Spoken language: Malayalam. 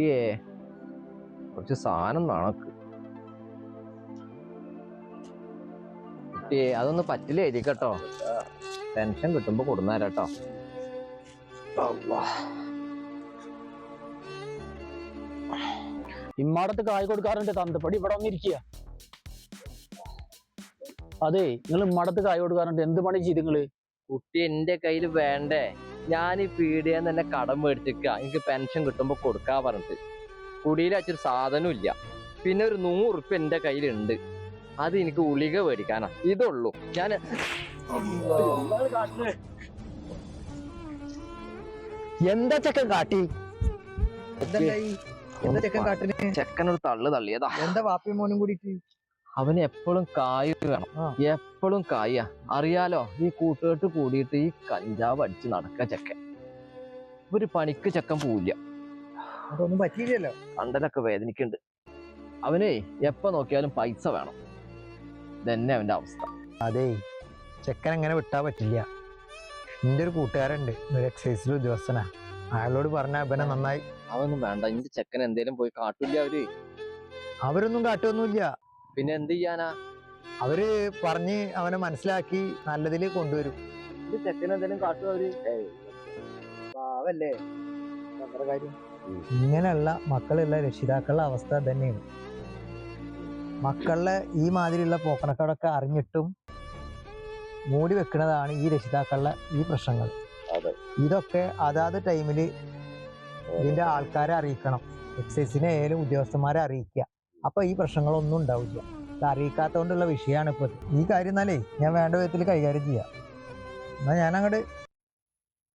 കുട്ടിയെ കുറച്ച് സാധനം നടക്ക് കുട്ടിയെ അതൊന്ന് പറ്റില്ല ഇരിക്കട്ടോ ടെൻഷൻ കിട്ടുമ്പോ കൊടുന്നേരട്ടോ. ഇമ്മാടത്ത് കായ് കൊടുക്കാറുണ്ട് തന്തപ്പടി ഇവിടെ വന്നിരിക്കുക അതെ നിങ്ങൾ ഇമ്മാടത്ത് കായ് കൊടുക്കാറുണ്ട് എന്ത് പണി ചെയ്ത് നിങ്ങൾ? കുട്ടി എന്റെ കയ്യിൽ വേണ്ടേ? ഞാൻ ഈ പീടിയെന്ന് തന്നെ കടം മേടിച്ചിക്ക. എനിക്ക് പെൻഷൻ കിട്ടുമ്പോൾ കൊടുക്കാൻ പറഞ്ഞിട്ട്. കുടിയിൽ വെച്ചൊരു സാധനം ഇല്ല. പിന്നെ ഒരു നൂറ് ഉറുപ്പ്യ എന്റെ കയ്യിലുണ്ട്. അത് എനിക്ക് ഉളിക മേടിക്കാനാ. ഇതുള്ളൂ. ഞാൻ എന്താ ചെക്കൻ കാട്ടി? ചെക്കനൊരു തള്ളു തള്ളിയതാ. എന്താ വാപ്പി മോനും കൂടിയിട്ട്? അവന് എപ്പോഴും കായ് വേണം. എപ്പോഴും കായ. അറിയാലോ ഈ കൂട്ടുകെട്ട് കൂടിയിട്ട് ഈ കഞ്ചാവ് അടിച്ച് നടക്ക ചെക്കൻ. ഒരു പണിക്ക് ചെക്കൻ പോവില്ല. അതൊന്നും പറ്റിയില്ലല്ലോ. കണ്ടലൊക്കെ വേദനിക്കുന്നുണ്ട്. അവനെ എപ്പോ നോക്കിയാലും പൈസ വേണം. ഇതന്നെ അവന്റെ അവസ്ഥ. അതെ ചെക്കൻ അങ്ങനെ വിട്ടാ പറ്റില്ല. എന്റെ ഒരു കൂട്ടുകാരുണ്ട് ഒരു എക്സൈസിൽ ഉദ്യോഗസ്ഥനാ. അയാളോട് പറഞ്ഞ അവനെ നന്നായി അവനൊന്നും വേണ്ട എന്റെ ചെക്കൻ എന്തേലും പോയി കാട്ടില്ല അവർ? അവരൊന്നും കാട്ടുമൊന്നുമില്ല പിന്നെ എന്ത് ചെയ്യാനാ? അവർ പറഞ്ഞ് അവനെ മനസ്സിലാക്കി നല്ലതിൽ കൊണ്ടുവരും. ഇത് ചെക്കൻ എന്തേലും കാട്ടും അവർ? പാവല്ലേ? നമ്മുടെ കാര്യം? ഇങ്ങനെയുള്ള മക്കളുള്ള രക്ഷിതാക്കളുടെ അവസ്ഥ തന്നെയാണ് മക്കളുടെ ഈ മാതിരിയുള്ള പോക്കണക്കടൊക്കെ അറിഞ്ഞിട്ടും മൂടി വെക്കുന്നതാണ് ഈ രക്ഷിതാക്കളുടെ ഈ പ്രശ്നങ്ങൾ. ഇതൊക്കെ അതാത് ടൈമിൽ ഇതിന്റെ ആൾക്കാരെ അറിയിക്കണം. എക്സൈസിനെ ആയാലും ഉദ്യോഗസ്ഥന്മാരെ അറിയിക്കുക. അപ്പൊ ഈ പ്രശ്നങ്ങളൊന്നും ഉണ്ടാവില്ല. ഇത് അറിയിക്കാത്തതുകൊണ്ടുള്ള വിഷയമാണ് ഇപ്പോൾ ഈ കാര്യം എന്നാലേ ഞാൻ വേണ്ട വിധത്തിൽ കൈകാര്യം ചെയ്യാം. എന്നാൽ ഞാൻ അങ്ങോട്ട്